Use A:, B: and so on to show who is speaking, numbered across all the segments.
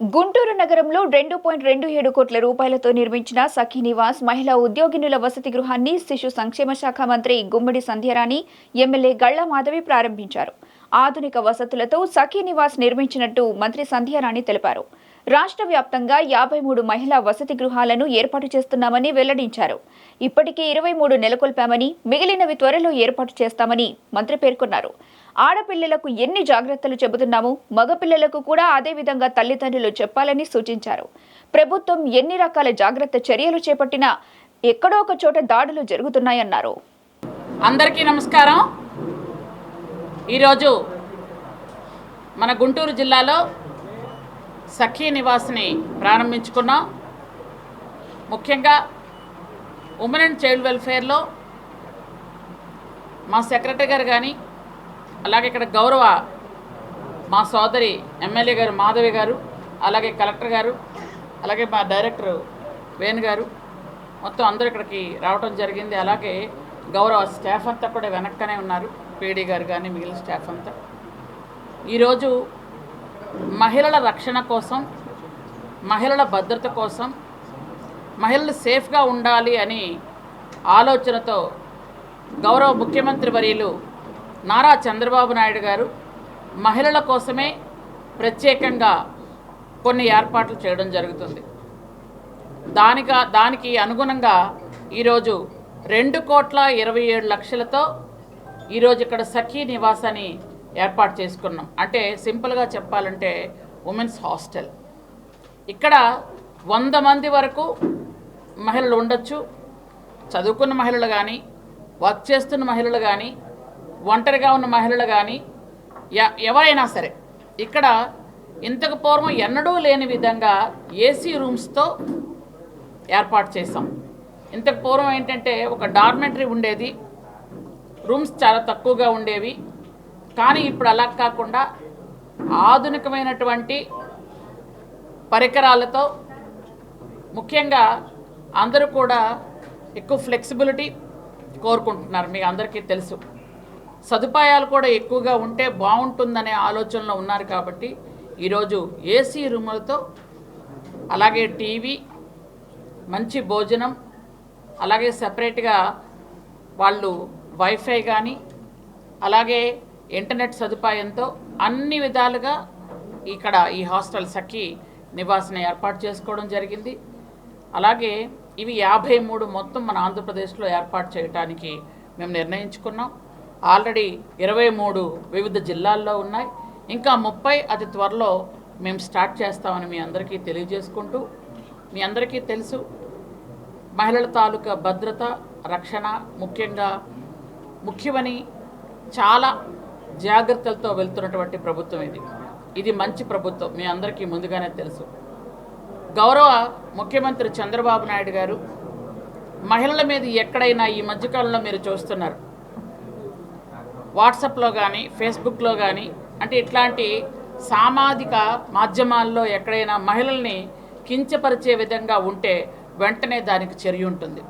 A: గుంటూరు నగరంలో రెండు పాయింట్ రెండు ఏడు కోట్ల రూపాయలతో నిర్మించిన సఖీ నివాస్ మహిళా ఉద్యోగినుల వసతి గృహాన్ని శిశు సంక్షేమ శాఖ మంత్రి గుమ్మడి సంధ్యారాణి ఎమ్మెల్యే గళ్ళ మాధవి ప్రారంభించారు. ఆధునిక వసతులతో సఖీ నివాస్ నిర్మించినట్టు మంత్రి సంధ్యారాణి తెలిపారు. రాష్ట్ర వ్యాప్తంగా యాభై మూడు మహిళా వసతి గృహాలను ఏర్పాటు చేస్తున్నామని వెల్లడించారు. ఇప్పటికే ఇరవై మూడు నెలకొల్పామని మిగిలినవి త్వరలో ఏర్పాటు చేస్తామని మంత్రి పేర్కొన్నారు. ఆడపిల్లలకు ఎన్ని జాగ్రత్తలు చెబుతున్నామో మగపిల్లలకు కూడా అదే విధంగా తల్లిదండ్రులు చెప్పాలని సూచించారు. ప్రభుత్వం ఎన్ని రకాల జాగ్రత్త చర్యలు చేపట్టినా ఎక్కడో ఒక చోట దాడులు జరుగుతున్నాయన్నారు.
B: అందరికీ నమస్కారం. ఈరోజు మన గుంటూరు జిల్లాలో సఖీ నివాస్ని ప్రారంభించుకున్నాం. ముఖ్యంగా ఉమెన్ అండ్ చైల్డ్ వెల్ఫేర్లో మా సెక్రటరీ గారు కానీ అలాగే ఇక్కడ గౌరవ మా సోదరి ఎమ్మెల్యే గారు మాధవి గారు అలాగే కలెక్టర్ గారు అలాగే మా డైరెక్టర్ వేణు గారు మొత్తం అందరూ ఇక్కడికి రావడం జరిగింది. అలాగే గౌరవ స్టాఫ్ అంతా కూడా వెనక్కనే ఉన్నారు. పీడీ గారు కానీ మిగిలిన స్టాఫ్ అంతా. ఈరోజు మహిళల రక్షణ కోసం మహిళల భద్రత కోసం మహిళలు సేఫ్గా ఉండాలి అని ఆలోచనతో గౌరవ ముఖ్యమంత్రి వర్యులు నారా చంద్రబాబు నాయుడు గారు మహిళల కోసమే ప్రత్యేకంగా కొన్ని ఏర్పాట్లు చేయడం జరుగుతుంది. దానిగా దానికి అనుగుణంగా ఈరోజు రెండు కోట్ల ఇరవై ఏడు లక్షలతో ఈరోజు ఇక్కడ సఖీ నివాసాన్ని ఏర్పాటు చేసుకున్నాం. అంటే సింపుల్గా చెప్పాలంటే ఉమెన్స్ హాస్టల్. ఇక్కడ వంద మంది వరకు మహిళలు ఉండొచ్చు. చదువుకున్న మహిళలు కానీ వర్క్ చేస్తున్న మహిళలు కానీ ఒంటరిగా ఉన్న మహిళలు కానీ ఎ- ఎవరైనా సరే ఇక్కడ ఇంతకు పూర్వం ఎన్నడూ లేని విధంగా ఏసీ రూమ్స్తో ఏర్పాటు చేసాం ఇంతకు పూర్వం ఏంటంటే ఒక డార్మెంటరీ ఉండేది. రూమ్స్ చాలా తక్కువగా ఉండేవి. కానీ ఇప్పుడు అలా కాకుండా ఆధునికమైనటువంటి పరికరాలతో ముఖ్యంగా అందరూ కూడా ఎక్కువ ఫ్లెక్సిబిలిటీ కోరుకుంటున్నారు. మీకు అందరికీ తెలుసు. సదుపాయాలు కూడా ఎక్కువగా ఉంటే బాగుంటుందనే ఆలోచనలో ఉన్నారు కాబట్టి ఈరోజు ఏసీ రూములతో అలాగే టీవీ మంచి భోజనం అలాగే సపరేట్గా వాళ్ళు వైఫై కానీ అలాగే ఇంటర్నెట్ సదుపాయంతో అన్ని విధాలుగా ఇక్కడ ఈ హాస్టల్ సఖి నివాసన ఏర్పాటు చేసుకోవడం జరిగింది. అలాగే ఇవి యాభై మూడు మొత్తం మన ఆంధ్రప్రదేశ్లో ఏర్పాటు చేయడానికి మేము నిర్ణయించుకున్నాం. ఆల్రెడీ ఇరవై మూడు వివిధ జిల్లాల్లో ఉన్నాయి. ఇంకా ముప్పై అతి త్వరలో మేము స్టార్ట్ చేస్తామని మీ అందరికీ తెలియజేసుకుంటూ మీ అందరికీ తెలుసు మహిళల తాలూకా భద్రత రక్షణ ముఖ్యంగా ముఖ్యమని చాలా జాగ్రత్తలతో వెళ్తున్నటువంటి ప్రభుత్వం ఇది. ఇది మంచి ప్రభుత్వం. మీ అందరికీ ముందుగానే తెలుసు. గౌరవ ముఖ్యమంత్రి చంద్రబాబు నాయుడు గారు మహిళల మీద ఎక్కడైనా ఈ మధ్యకాలంలో మీరు చూస్తున్నారు. వాట్సాప్లో కానీ ఫేస్బుక్లో కానీ అంటే ఇట్లాంటి సామాజిక మాధ్యమాల్లో ఎక్కడైనా మహిళల్ని కించపరిచే విధంగా ఉంటే వెంటనే దానికి చర్య ఉంటుంది.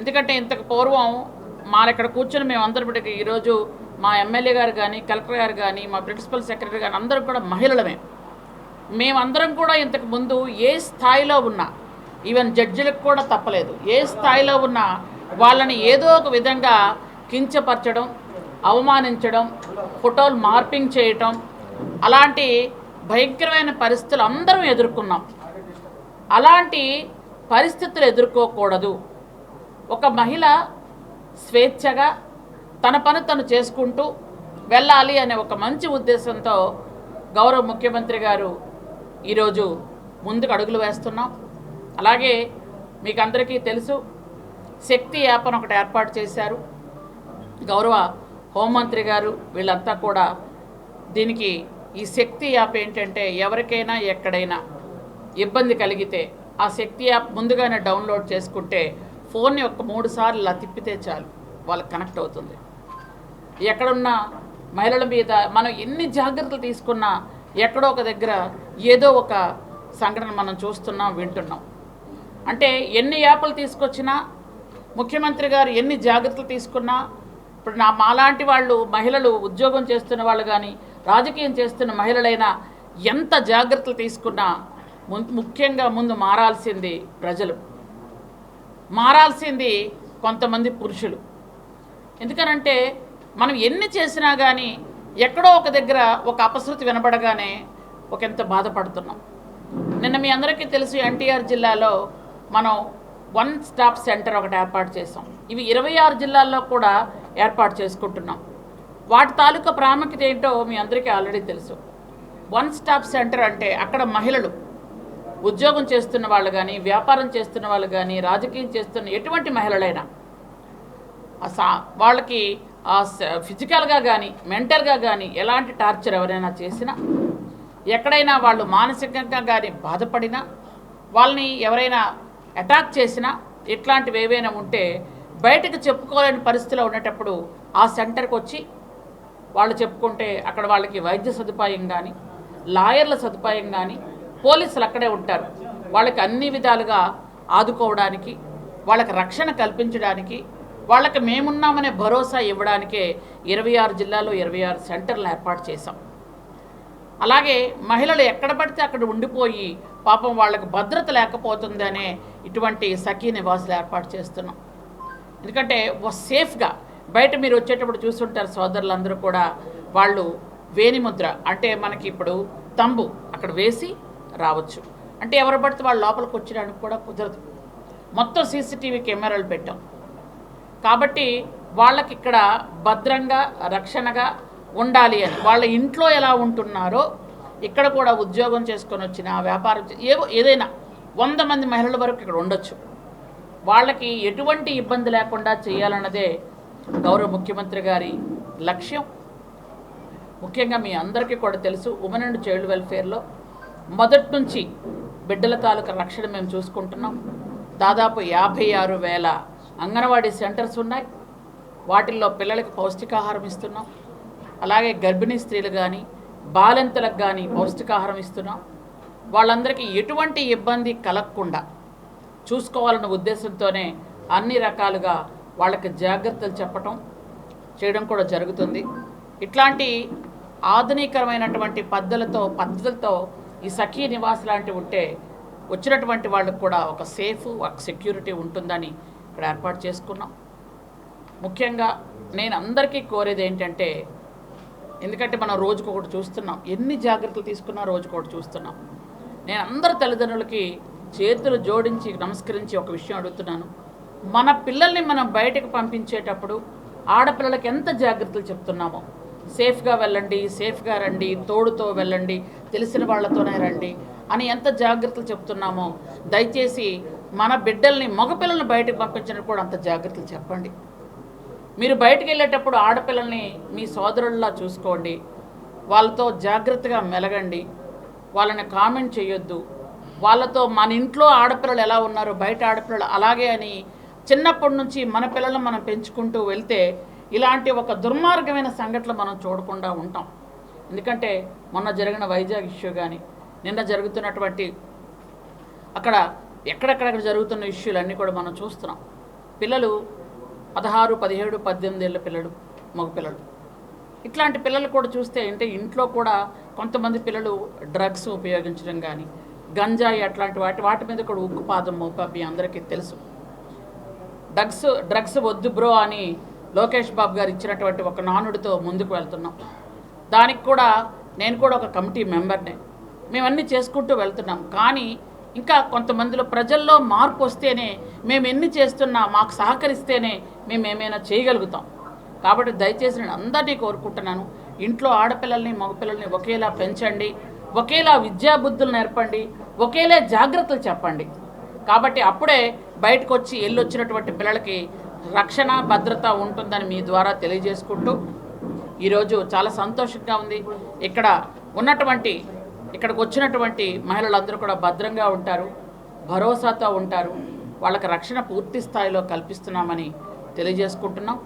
B: ఎందుకంటే ఇంతకు పూర్వం మా ఇక్కడ కూర్చొని మేము అందరం ఈరోజు మా ఎమ్మెల్యే గారు కానీ కలెక్టర్ గారు కానీ మా ప్రిన్సిపల్ సెక్రటరీ కానీ అందరం కూడా మహిళలమే. మేమందరం కూడా ఇంతకు ముందు ఏ స్థాయిలో ఉన్నా ఈవెన్ జడ్జిలకు కూడా తప్పలేదు. ఏ స్థాయిలో ఉన్నా వాళ్ళని ఏదో ఒక విధంగా కించపరచడం అవమానించడం ఫోటోలు మార్పింగ్ చేయటం అలాంటి భయంకరమైన పరిస్థితులు అందరం ఎదుర్కొన్నాం. అలాంటి పరిస్థితులు ఎదుర్కోకూడదు. ఒక మహిళ స్వేచ్ఛగా తన పని తను చేసుకుంటూ వెళ్ళాలి అనే ఒక మంచి ఉద్దేశంతో గౌరవ ముఖ్యమంత్రి గారు ఈరోజు ముందుకు అడుగులు వేస్తున్నాం. అలాగే మీకు అందరికీ తెలుసు శక్తి యాప్ అని ఒకటి ఏర్పాటు చేశారు. గౌరవ హోంమంత్రి గారు వీళ్ళంతా కూడా దీనికి ఈ శక్తి యాప్ ఏంటంటే ఎవరికైనా ఎక్కడైనా ఇబ్బంది కలిగితే ఆ శక్తి యాప్ ముందుగానే డౌన్లోడ్ చేసుకుంటే ఫోన్ని యొక్క మూడు సార్లు అలా తిప్పితే చాలు వాళ్ళకి కనెక్ట్ అవుతుంది. ఎక్కడున్న మహిళల మీద మనం ఎన్ని జాగ్రత్తలు తీసుకున్నా ఎక్కడో ఒక దగ్గర ఏదో ఒక సంఘటన మనం చూస్తున్నాం వింటున్నాం. అంటే ఎన్ని యాప్లు తీసుకొచ్చినా ముఖ్యమంత్రి గారు ఎన్ని జాగ్రత్తలు తీసుకున్నా ఇప్పుడు నా మాలాంటి వాళ్ళు మహిళలు ఉద్యోగం చేస్తున్న వాళ్ళు కానీ రాజకీయం చేస్తున్న మహిళలైనా ఎంత జాగ్రత్తలు తీసుకున్నా ముఖ్యంగా ముందు మారాల్సింది ప్రజలు. మారాల్సింది కొంతమంది పురుషులు. ఎందుకనంటే మనం ఎన్ని చేసినా కానీ ఎక్కడో ఒక దగ్గర ఒక అపశృతి వినబడగానే ఒక ఎంత బాధపడుతున్నాం. నిన్న మీ అందరికీ తెలుసు ఎన్టీఆర్ జిల్లాలో మనం వన్ స్టాప్ సెంటర్ ఒకటి ఏర్పాటు చేసాం ఇవి ఇరవై ఆరు జిల్లాల్లో కూడా ఏర్పాటు చేసుకుంటున్నాం. వాటి తాలూకా ప్రాముఖ్యత ఏంటో మీ అందరికీ ఆల్రెడీ తెలుసు. వన్ స్టాప్ సెంటర్ అంటే అక్కడ మహిళలు ఉద్యోగం చేస్తున్న వాళ్ళు కానీ వ్యాపారం చేస్తున్న వాళ్ళు కానీ రాజకీయం చేస్తున్న ఎటువంటి మహిళలైనా సా వాళ్ళకి ఆ స- ఫిజికల్గా కానీ మెంటల్గా కానీ ఎలాంటి టార్చర్ ఎవరైనా చేసినా ఎక్కడైనా వాళ్ళు మానసికంగా కానీ బాధపడినా వాళ్ళని ఎవరైనా అటాక్ చేసినా ఇట్లాంటివి ఏవైనా ఉంటే బయటకు చెప్పుకోలేని పరిస్థితిలో ఉండేటప్పుడు ఆ సెంటర్కి వచ్చి వాళ్ళు చెప్పుకుంటే అక్కడ వాళ్ళకి వైద్య సదుపాయం కానీ లాయర్ల సదుపాయం కానీ పోలీసులు అక్కడే ఉంటారు. వాళ్ళకి అన్ని విధాలుగా ఆదుకోవడానికి వాళ్ళకి రక్షణ కల్పించడానికి వాళ్ళకి మేమున్నామనే భరోసా ఇవ్వడానికే ఇరవై ఆరు జిల్లాలో ఇరవై ఆరు సెంటర్లు ఏర్పాటు చేశాం. అలాగే మహిళలు ఎక్కడ పడితే అక్కడ ఉండిపోయి పాపం వాళ్ళకి భద్రత లేకపోతుందనే ఇటువంటి సఖీ నివాసులు ఏర్పాటు చేస్తున్నాం. ఎందుకంటే ఓ సేఫ్గా బయట మీరు వచ్చేటప్పుడు చూస్తుంటారు సోదరులందరూ కూడా వాళ్ళు వేణిముద్ర అంటే మనకి ఇప్పుడు తంబు అక్కడ వేసి రావచ్చు. అంటే ఎవరు పడితే వాళ్ళు లోపలికి వచ్చడానికి కూడా కుదరదు. మొత్తం సీసీటీవీ కెమెరాలు పెట్టాం. కాబట్టి వాళ్ళకి ఇక్కడ భద్రంగా రక్షణగా ఉండాలి అని. వాళ్ళ ఇంట్లో ఎలా ఉంటున్నారో ఇక్కడ కూడా ఉద్యోగం చేసుకొని వచ్చిన వ్యాపారం ఏవో ఏదైనా వంద మంది మహిళల వరకు ఇక్కడ ఉండొచ్చు. వాళ్ళకి ఎటువంటి ఇబ్బంది లేకుండా చేయాలన్నదే గౌరవ ముఖ్యమంత్రి గారి లక్ష్యం. ముఖ్యంగా మీ అందరికీ కూడా తెలుసు ఉమెన్ అండ్ చైల్డ్ వెల్ఫేర్లో మొదటి నుంచి బిడ్డల తాలూకా రక్షణ మేము చూసుకుంటున్నాం. దాదాపు యాభై ఆరు వేల అంగన్వాడీ సెంటర్స్ ఉన్నాయి. వాటిల్లో పిల్లలకు పౌష్టికాహారం ఇస్తున్నాం. అలాగే గర్భిణీ స్త్రీలు కానీ బాలింతలకు కానీ పౌష్టికాహారం ఇస్తున్నాం. వాళ్ళందరికీ ఎటువంటి ఇబ్బంది కలగకుండా చూసుకోవాలన్న ఉద్దేశంతోనే అన్ని రకాలుగా వాళ్ళకి జాగ్రత్తలు చెప్పటం చేయడం కూడా జరుగుతుంది. ఇట్లాంటి ఆధునికరమైనటువంటి పద్ధతులతో పద్ధతులతో ఈ సఖీ నివాస్ లాంటివి ఉంటే వచ్చినటువంటి వాళ్ళకు కూడా ఒక సేఫ్ ఒక సెక్యూరిటీ ఉంటుందని ఇక్కడ ఏర్పాటు చేసుకున్నాం. ముఖ్యంగా నేను అందరికీ కోరేది ఏంటంటే ఎందుకంటే మనం రోజుకొకటి చూస్తున్నాం. ఎన్ని జాగ్రత్తలు తీసుకున్నా రోజుకొకటి చూస్తున్నాం. నేను అందరు తల్లిదండ్రులకి చేతులు జోడించి నమస్కరించి ఒక విషయం అడుగుతున్నాను. మన పిల్లల్ని మనం బయటకు పంపించేటప్పుడు ఆడపిల్లలకి ఎంత జాగ్రత్తలు చెప్తున్నామో. సేఫ్గా వెళ్ళండి సేఫ్గా రండి తోడుతో వెళ్ళండి తెలిసిన వాళ్ళతోనే రండి అని ఎంత జాగ్రత్తలు చెప్తున్నామో. దయచేసి మన బిడ్డల్ని మగపిల్లల్ని బయటకు పంపించడానికి కూడా అంత జాగ్రత్తలు చెప్పండి. మీరు బయటికి వెళ్ళేటప్పుడు ఆడపిల్లల్ని మీ సోదరుల్లా చూసుకోండి. వాళ్ళతో జాగ్రత్తగా మెలగండి. వాళ్ళని కామెంట్ చేయొద్దు. వాళ్ళతో మన ఇంట్లో ఆడపిల్లలు ఎలా ఉన్నారో బయట ఆడపిల్లలు అలాగే అని చిన్నప్పటి నుంచి మన పిల్లలను మనం పెంచుకుంటూ వెళ్తే ఇలాంటి ఒక దుర్మార్గమైన సంఘటనలు మనం చూడకుండా ఉంటాం. ఎందుకంటే మొన్న జరిగిన వైజాగ్ ఇష్యూ కానీ నిన్న జరుగుతున్నటువంటి అక్కడ ఎక్కడెక్కడెక్కడ జరుగుతున్న ఇష్యూలన్నీ కూడా మనం చూస్తున్నాం. పిల్లలు పదహారు పదిహేడు పద్దెనిమిది ఏళ్ళ పిల్లలు మగపిల్లలు. ఇట్లాంటి పిల్లలు కూడా చూస్తే అంటే ఇంట్లో కూడా కొంతమంది పిల్లలు డ్రగ్స్ ఉపయోగించడం కానీ గంజాయి అట్లాంటి వాటి వాటి మీద కూడా ఉక్కుపాదం మోప అందరికీ తెలుసు. డ్రగ్స్ డ్రగ్స్ వద్దు బ్రో అని లోకేష్ బాబు గారు ఇచ్చినటువంటి ఒక నానుడితో ముందుకు వెళ్తున్నాం. దానికి కూడా నేను కూడా ఒక కమిటీ మెంబర్నే. మేమన్నీ చేసుకుంటూ వెళ్తున్నాం. కానీ ఇంకా కొంతమందిలో ప్రజల్లో మార్పు వస్తేనే మేము ఎన్ని చేస్తున్నా మాకు సహకరిస్తేనే మేము ఏమైనా చేయగలుగుతాం. కాబట్టి దయచేసి నేను అందరినీ కోరుకుంటున్నాను. ఇంట్లో ఆడపిల్లల్ని మగపిల్లల్ని ఒకేలా పెంచండి. ఒకేలా విద్యాబుద్ధులు నేర్పండి. ఒకేలా జాగ్రత్తలు చెప్పండి. కాబట్టి అప్పుడే బయటకు వచ్చి వెళ్ళొచ్చినటువంటి పిల్లలకి రక్షణ భద్రత ఉంటుందని మీ ద్వారా తెలియజేసుకుంటూ ఈరోజు చాలా సంతోషంగా ఉంది. ఇక్కడ ఉన్నటువంటి ఇక్కడికి వచ్చినటువంటి మహిళలందరూ కూడా భద్రంగా ఉంటారు భరోసాతో ఉంటారు. వాళ్ళకి రక్షణ పూర్తి స్థాయిలో కల్పిస్తున్నామని తెలియజేసుకుంటున్నాం.